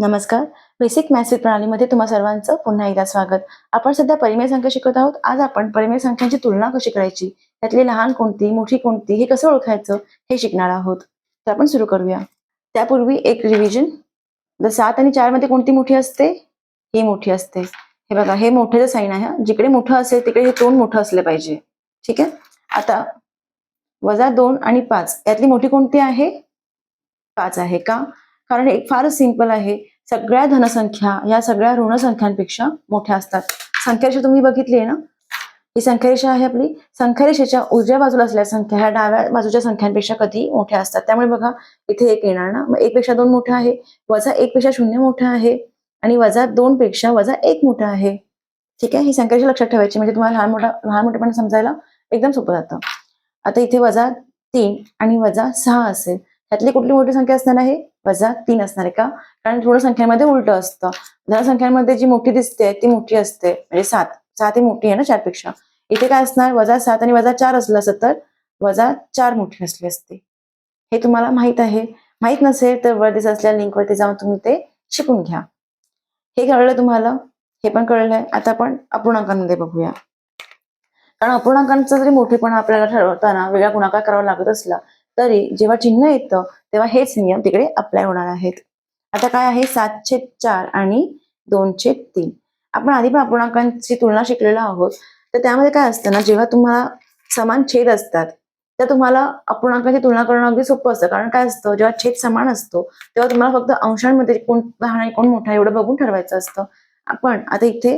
नमस्कार. Basic message प्रणालीमध्ये तुम्हा सर्वांचं पुन्हा एकदा स्वागत. आपण सध्या परिमेय संख्या शिकत आहोत. आज आपण परिमेय संख्यांची तुलना कशी करायची? त्यातली लहान कोणती मोठी कोणती हे कसं ओळखायचं हे शिकणार आहोत. तर आपण सुरू करूया. त्यापूर्वी एक रिव्हिजन जर सात आणि चारमध्ये कोणती मोठी असते? ही मोठी असते. हे बघा हे मोठे साईन आहे जिकडे मोठं असेल तिकडे हे तोंड मोठं असलं पाहिजे. ठीक आहे? आता वजा दोन आणि पाच. यातली मोठी कोणती आहे? पाच आहे का? कारण एक फारच सिंपल आहे. सगळ्या धनसंख्या या सगळ्या ऋण संख्यांपेक्षा मोठ्या असतात. संख्यारेषा तुम्ही बघितली आहे ना? ही संख्यारेषा आहे आपली. संख्यारेषेच्या उजव्या बाजूला असलेल्या संख्या ह्या डाव्या बाजूच्या संख्यांपेक्षा कधी मोठ्या असतात. त्यामुळे बघा इथे एक येणार ना? मग एक पेक्षा दोन मोठा आहे. वजा एक पेक्षा शून्य मोठा आहे. आणि वजा दोन पेक्षा वजा एक मोठा आहे. ठीक आहे? ही संख्यारेषा लक्षात ठेवायची. म्हणजे तुम्हाला लहान मोठा लहान मोठेपणा समजायला एकदम सोपं जातं. आता इथे वजा तीन आणि वजा सहा असेल. त्यातली कुठली मोठी संख्या असणार आहे? वजा तीन असणार आहे का? कारण थोडं संख्यांमध्ये उलट असतं. धन संख्यांमध्ये जी मोठी दिसते ती मोठी असते. म्हणजे सात. सात ही मोठी आहे ना चारपेक्षा? इथे काय असणार? वजा सात आणि वजा चार असलं असतं तर वजा चार मोठी असली असते. हे तुम्हाला माहीत आहे. माहीत नसेल तर वर दिसत असलेल्या लिंकवरती जाऊन तुम्ही ते शिकून घ्या. हे कळलं तुम्हाला? हे पण कळलंय आता आपण अपूर्णांकांमध्ये बघूया. कारण अपूर्णांकांचा जरी मोठेपणा आपल्याला ठरवताना वेगळा गुणाकार करावा लागत असला तरी जेव्हा चिन्ह येतं तेव्हा हेच नियम तिकडे अप्लाय होणार आहेत. आता काय आहे? सातशे चार आणि दोनशे तीन. आपण आधी पण अपूर्णांकांची तुलना शिकलेलो आहोत. तर त्यामध्ये काय असतं ना जेव्हा तुम्हाला समान छेद असतात तर तुम्हाला अपूर्णांकांची तुलना करणं अगदी सोपं असतं. कारण काय असतं? जेव्हा छेद समान असतो तेव्हा तुम्हाला फक्त अंशांमध्ये कोण लहान आणि कोण मोठा एवढं बघून ठरवायचं असतं. आपण आता इथे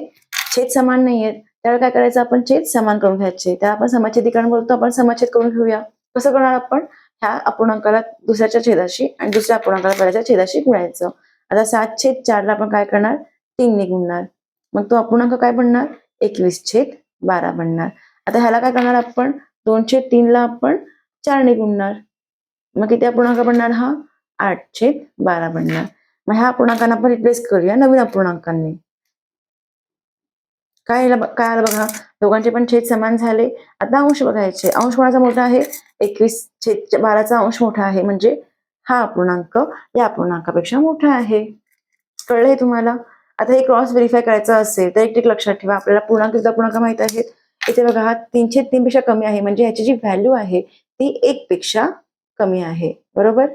छेद समान नाहीयेत त्यावेळेला काय करायचं? आपण छेद समान करून घ्यायचे. त्या आपण समच्छेदीकरण बोलतो. आपण समच्छेद करून घेऊया. कसं करणार आपण? ह्या अपूर्णांकाला दुसऱ्याच्या छेदाशी आणि दुसऱ्या अपूर्णांकाला पहिल्याच्या छेदाशी गुणायचं. आता सात छेद चारला आपण काय करणार? तीनने गुणणार मग तो अपूर्णांक काय बनणार? एकवीस छेद बारा बनणार. आता ह्याला काय करणार आपण? दोनशे तीनला आपण चारने गुणणार मग किती अपूर्णांक बनणार हा? आठ छेद बारा बनणार. मग ह्या अपूर्णांकांना आपण रिप्लेस करूया नवीन अपूर्णांकांनी. काय काय आलं बघा? दोघांचे पण छेद समान झाले. आता अंश बघायचे. अंश कोणाचा मोठा आहे? एकवीस छेद बाराचा अंश मोठा आहे. म्हणजे हा अपूर्णांक या अपूर्णांकापेक्षा मोठा आहे. कळलं हे तुम्हाला? आता हे क्रॉस व्हेरीफाय करायचं असेल तर एक ट्रिक लक्षात ठेवा. आपल्याला पूर्णांक सुद्धा अपूर्णांक माहीत आहेत? इथे बघा हा तीनशे तीन पेक्षा कमी आहे. म्हणजे ह्याची जी व्हॅल्यू आहे ती एक पेक्षा कमी आहे. बरोबर?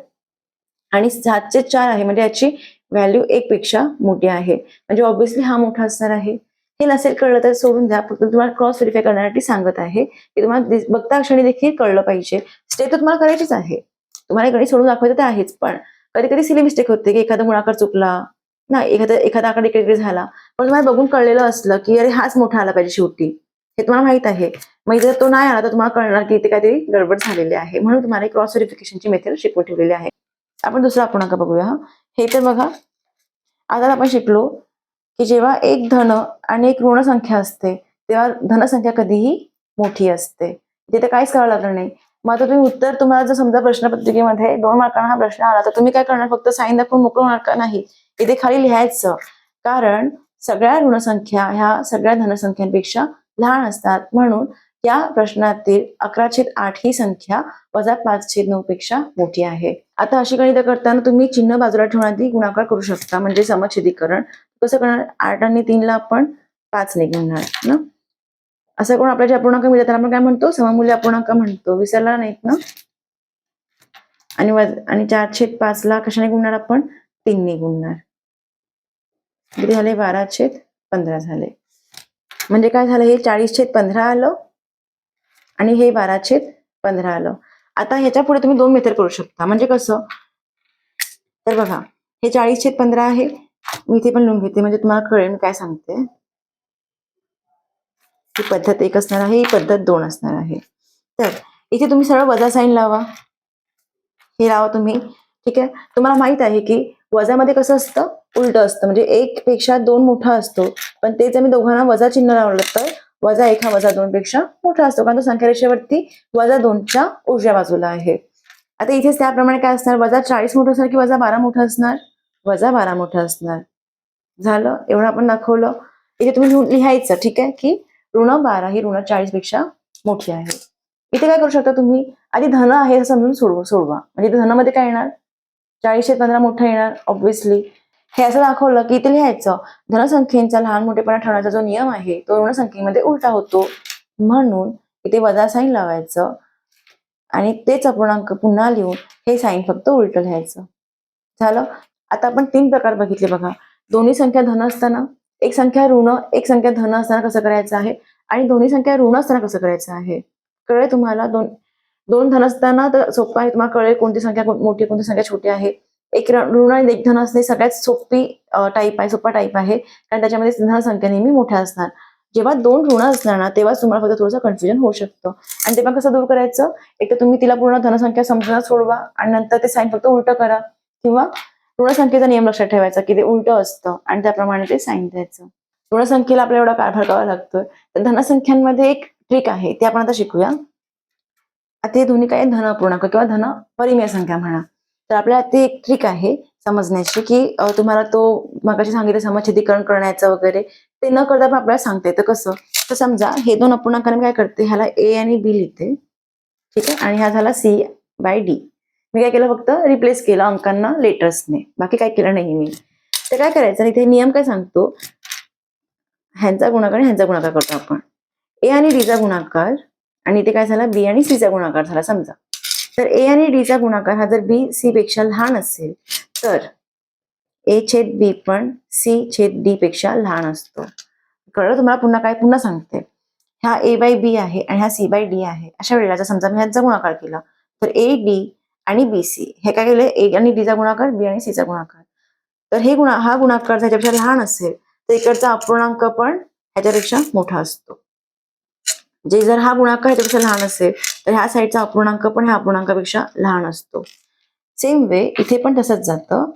आणि सातशे चार आहे. म्हणजे याची व्हॅल्यू एक पेक्षा मोठी आहे. म्हणजे ऑब्विसली हा मोठा असणार आहे. हे नसेल कळलं तर सोडून द्या. फक्त तुम्हाला क्रॉस व्हेरीफाय करण्यासाठी सांगत आहे. की तुम्हाला बघता क्षणी देखील कळलं पाहिजे. स्टेप तर तुम्हाला करायचीच आहे. तुम्हाला गणित सोडून दाखवायचं तर आहेच पण कधी कधी सिली मिस्टेक होते की एखादा मुळाकार चुकला. ना एखादा एखादा आकडे इकडे झाला. पण तुम्हाला बघून कळलेलं असलं की अरे हाच मोठा आला पाहिजे शेवटी. हे तुम्हाला माहीत आहे. मग जर तो नाही आला तर तुम्हाला कळणार की इथे काहीतरी गडबड झालेली आहे. म्हणून तुम्हाला क्रॉस व्हेरिफिकेशनची मेथड शिकवून ठेवलेली आहे. आपण दुसरा अपूर्णांक बघूया. हे तर बघा. आता आपण शिकलो की जेव्हा एक धन आणि एक ऋण संख्या असते तेव्हा धनसंख्या कधीही मोठी असते. तिथे काहीच करावं लागलं नाही. मग आता तुम्ही उत्तर तुम्हाला जर समजा प्रश्नपत्रिकेमध्ये दोन मार्कांना हा प्रश्न आला तर तुम्ही काय करणार? फक्त साईन दाखवून मोकळं होणार का नाही. इथे खाली लिहायचं. कारण सगळ्या ऋणसंख्या ह्या सगळ्या धनसंख्यांपेक्षा लहान असतात. म्हणून या प्रश्नातील अकरा छेद आठ ही संख्या वजा पाच छेद नऊ पेक्षा मोठी आहे. आता अशी गणित करताना तुम्ही चिन्ह बाजूला ठेवून आधी गुणाकार करू शकता. म्हणजे समच्छेदीकरण कसं करणार? आठ आणि तीनला आपण पाच ने घेणार ना? असं करून आपल्या जे अपूर्णांक मिळतात त्याला आपण काय म्हणतो? सममूल्य अपूर्णांक म्हणतो. विसरला नाहीत ना? आणि वज- आणि चार छेद पाच ला कशाने गुणणार आपण? तीनने गुणणार. किती झाले? बारा छेद पंधरा झाले. म्हणजे काय झालं? हे चाळीस छेद पंधरा आलं आणि हे बारा छेद पंधरा आलं. आता ह्याच्या पुढे तुम्ही दोन मेथड करू शकता. म्हणजे कसं? तर बघा हे चाळीस छेद पंधरा आहे. मी इथे पण लिहून घेते. म्हणजे तुम्हाला कळेल मी काय सांगते. ही पद्धत एक असणार आहे ही पद्धत दोन असणार आहे. तर इथे तुम्ही सरळ वजा साईन लावा. हे लावा तुम्ही. ठीक आहे? तुम्हाला माहीत आहे की वजामध्ये कसं असतं? उलट असतं. म्हणजे एक पेक्षा दोन मोठा असतो. पण ते जर मी दोघांना वजा चिन्ह लावलं तर वजा एक हा वजा दोन पेक्षा मोठा असतो. कारण तो संख्या रेषेवरती वजा दोनच्या उजव्या बाजूला आहे. आता इथेच त्याप्रमाणे काय असणार? वजा चाळीस मोठं असणार की वजा बारा मोठं असणार? वजा बारा मोठं असणार. झालं? एवढं आपण दाखवलं. इथे तुम्ही लिहून- लिहायचं ठीक आहे? की ऋण बारा ही ऋण चाळीसपेक्षा मोठी आहे. इथे काय करू शकता तुम्ही? आधी धन आहे असं समजून सोडवा सोडवा. म्हणजे इथे धनामध्ये काय येणार? चाळीसशे पंधरा मोठा येणार ऑब्व्हियसली हे असं दाखवलं की इथे लिहायचं धनसंख्येचा लहान मोठेपणा ठरवण्याचा जो नियम आहे तो ऋणसंख्येमध्ये उलटा होतो. म्हणून इथे वजा साईन लावायचं आणि तेच अपूर्णांक पुन्हा लिहून हे साईन फक्त उलट लिहायचं. झालं? आता आपण तीन प्रकार बघितले बघा. दोन्ही संख्या धन असताना एक संख्या ऋण एक संख्या धन असताना कसं करायचं आहे? आणि दोन्ही संख्या ऋण असताना कसं करायचं आहे? कळेल तुम्हाला? दोन दोन धन असताना तर सोपं आहे. तुम्हाला कळेल कोणती संख्या मोठी कोणती संख्या छोटी आहे. एक ऋण आणि एक धन असणे सगळ्यात सोपी टाईप आहे सोपा टाईप आहे. कारण त्याच्यामध्ये धन संख्या नेहमी मोठ्या असणार. जेव्हा दोन ऋण असणार ना तेव्हा तुम्हाला फक्त थोडंसं कन्फ्युजन होऊ शकतं. आणि तेव्हा कसं दूर करायचं? एक तर तुम्ही तिला पूर्ण धनसंख्या समजून सोडवा आणि नंतर ते साईन फक्त उलट करा. किंवा ऋणसंख्येचा नियम लक्षात ठेवायचा की ते उलट असतं आणि त्याप्रमाणे ते साईन द्यायचं. ऋणसंख्येला आपल्याला एवढा कारभार करावा लागतोय. तर धनसंख्यांमध्ये एक ट्रिक आहे ते आपण आता शिकूया. आता हे दोन्ही काय? धन अपूर्णांक किंवा धन परिमेय संख्या म्हणा. तर आपल्याला ते एक ट्रिक आहे समजण्याची की तुम्हाला तो मगाशी सांगितलं समच्छेदीकरण करण्याचं वगैरे ते न करता पण आपल्याला सांगता येतं कसं? तर समजा हे दोन अपूर्णांकाने काय करते? ह्याला ए आणि बी लिहिते. ठीक आहे? आणि हा झाला सी बाय डी मी काय केलं फक्त रिप्लेस केलं अंकांना लेटर्सने बाकी काय केलं नाही मी. तर काय करायचं? आणि इथे नियम काय सांगतो? ह्यांचा गुणाकार ह्यांचा गुणाकार करतो आपण. ए आणि डीचा गुणाकार आणि इथे काय झाला? बी आणि सीचा गुणाकार झाला समजा. तर ए आणि डीचा गुणाकार हा जर बी सी पेक्षा लहान असेल तर ए छेद बी पण सी छेद डी पेक्षा लहान असतो. कळलं तुम्हाला? पुन्हा काय? पुन्हा सांगते. ह्या ए बाय बी आहे आणि हा सी बाय डी आहे. अशा वेळेला जर समजा मी ह्यांचा गुणाकार केला तर ए डी आणि बी सी हे काय केलं ए आणि डीचा गुणाकार बी आणि सीचा गुणाकार. तर हे गुणा हा गुणाकार ह्याच्यापेक्षा लहान असेल तर इकडचा अपूर्णांक पण ह्याच्यापेक्षा मोठा असतो. जे जर हा गुणाकार ह्याच्यापेक्षा लहान असेल तर ह्या साईडचा अपूर्णांक पण ह्या अपूर्णांकापेक्षा लहान असतो. सेम वे इथे पण तसंच जातं.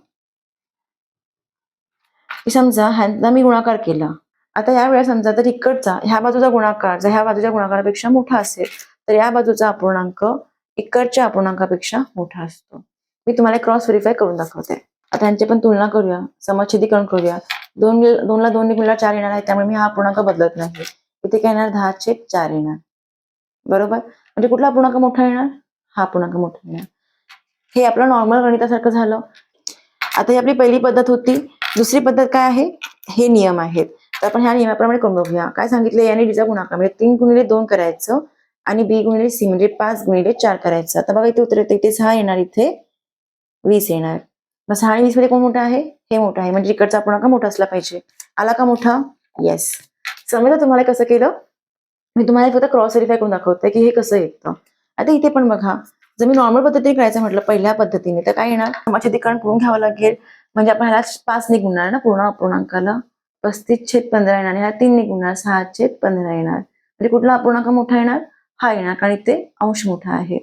की समजा ह्यांचा मी गुणाकार केला. आता या वेळेला समजा तर इकडचा ह्या बाजूचा गुणाकार जर ह्या बाजूच्या गुणाकारापेक्षा मोठा असेल तर या बाजूचा अपूर्णांक इकडच्या अपूर्णांकापेक्षा मोठा असतो. मी तुम्हाला क्रॉस व्हेरीफाय करून दाखवते. आता यांची पण तुलना करूया. समच्छेदीकरण करूया. दोन दोनला दोन गुणला चार येणार आहे त्यामुळे मी हा अपूर्णांक बदलत नाही. इथे काय येणार? दहा छेद चार येणार. बरोबर? म्हणजे कुठला अपूर्णांक मोठा येणार? हा अपूर्णांक मोठा येणार. हे आपलं नॉर्मल गणितासारखं झालं. आता ही आपली पहिली पद्धत होती. दुसरी पद्धत काय आहे? हे नियम आहेत. तर आपण ह्या नियमाप्रमाणे करून बघूया. काय सांगितलं? याने डीचा गुणाकार म्हणजे तीन गुणिले दोन करायचं. आणि बी गुणिले सी म्हणजे पाच गुणिले चार करायचं. आता बघा इथे उत्तर येतं इथे सहा येणार इथे वीस येणार. मग सहा आणि वीसमध्ये कोण मोठा आहे? हे मोठं आहे. म्हणजे इकडचा अपूर्णांक मोठा असला पाहिजे. आला का मोठा? येस समजा तुम्हाला कसं केलं? मी तुम्हाला फक्त क्रॉस व्हेरीफाय करून दाखवते की हे कसं येतं. आता इथे पण बघा. जर मी नॉर्मल पद्धतीने करायचं म्हटलं पहिल्या पद्धतीने तर काय येणार? समाच्छेदीकरण करून घ्यावं लागेल. म्हणजे आपण ह्याला पाच निघणार ना पूर्ण अपूर्णांकाला पस्तीस छेद पंधरा येणार ह्या तीन निघणार. सहा छेद पंधरा येणार. म्हणजे कुठला अपूर्णांक मोठा येणार? हा येणार कारण इथे अंश मोठा आहे.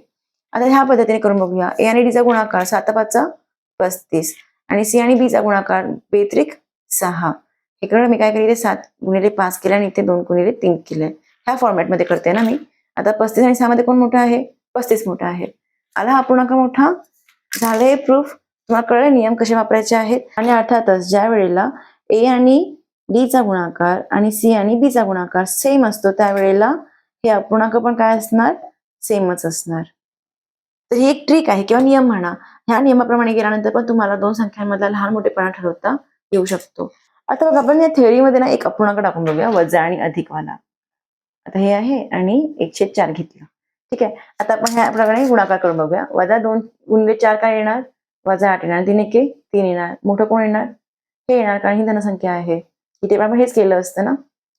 आता ह्या पद्धतीने करून बघूया. ए आणि डीचा गुणाकार सात पाचचा पस्तीस आणि सी आणि बीचा गुणाकार बेत्रिक सहा. इकडे मी काय केले? सात गुणिले पाच केले आणि इथे दोन गुणिले तीन केले. ह्या फॉर्मॅटमध्ये करते ना मी. आता पस्तीस आणि सहा मध्ये कोण मोठा आहे? पस्तीस मोठा आहे. आला हा अपूर्णांक मोठा. झालं प्रूफ तुम्हाला कळलं नियम कसे वापरायचे आहेत? आणि अर्थातच ज्या वेळेला ए आणि डी चा गुणाकार आणि सी आणि बी चा गुणाकार सेम असतो त्यावेळेला हे अपूर्णांक पण काय असणार? सेमच असणार. तर ही एक ट्रिक आहे किंवा नियम म्हणा. ह्या नियमाप्रमाणे गेल्यानंतर पण तुम्हाला दोन संख्यांमधला लहान मोठेपणा ठरवता येऊ शकतो. आता बघा आपण या थेअरीमध्ये ना एक अपूर्णांक टाकून बघूया वजा आणि अधिकवाला. आता हे आहे आणि एकशे चार घेतलं. ठीक आहे? आता आपण ह्या प्रकारे गुणाकार करून बघूया. वजा दोन गुणले चार काय येणार? वजा आठ येणार. तीन एके तीन येणार. मोठं कोण येणार? हे येणार कारण ही धनसंख्या आहे. इथे पण आपण हेच केलं असतं ना?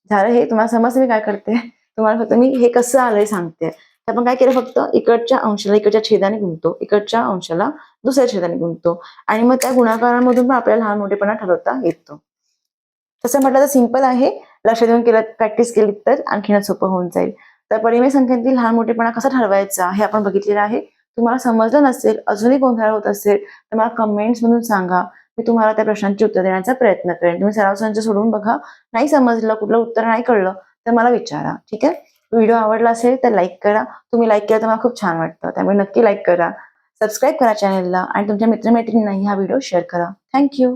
झालं हे? तुम्हाला समजते मी काय करते? तुम्हाला फक्त मी हे कसं आलंय सांगते. तर आपण काय केलं फक्त इकडच्या अंशाला इकडच्या छेदाने गुंतो इकडच्या अंशाला दुसऱ्या छेदाने गुंतो आणि मग त्या गुणाकारांमधून पण आपल्याला लहान मोठेपणा ठरवता येतो. तसं म्हटलं तर सिंपल आहे. लक्ष देऊन केलं प्रॅक्टिस केली तर आणखीनच सोपं होऊन जाईल. तर परिमेय संख्येतील लहान मोठेपणा कसा ठरवायचा हे आपण बघितलेलं आहे. तुम्हाला समजलं नसेल अजूनही गोंधळ होत असेल तर मला कमेंट्स मधून सांगा. मी तुम्हाला त्या प्रश्नांची उत्तर देण्याचा प्रयत्न करेन. तुम्ही सराव संच सोडून बघा. नाही समजलं कुठलं उत्तर नाही कळलं तर मला विचारा ठीक आहे? व्हिडिओ आवडला असेल तर लाईक करा. तुम्ही लाईक केला तर मला खूप छान वाटतं. त्यामुळे नक्की लाईक करा. सबस्क्राईब करा चॅनलला आणि तुमच्या मित्रमैत्रिणींनाही हा व्हिडिओ शेअर करा. थँक्यू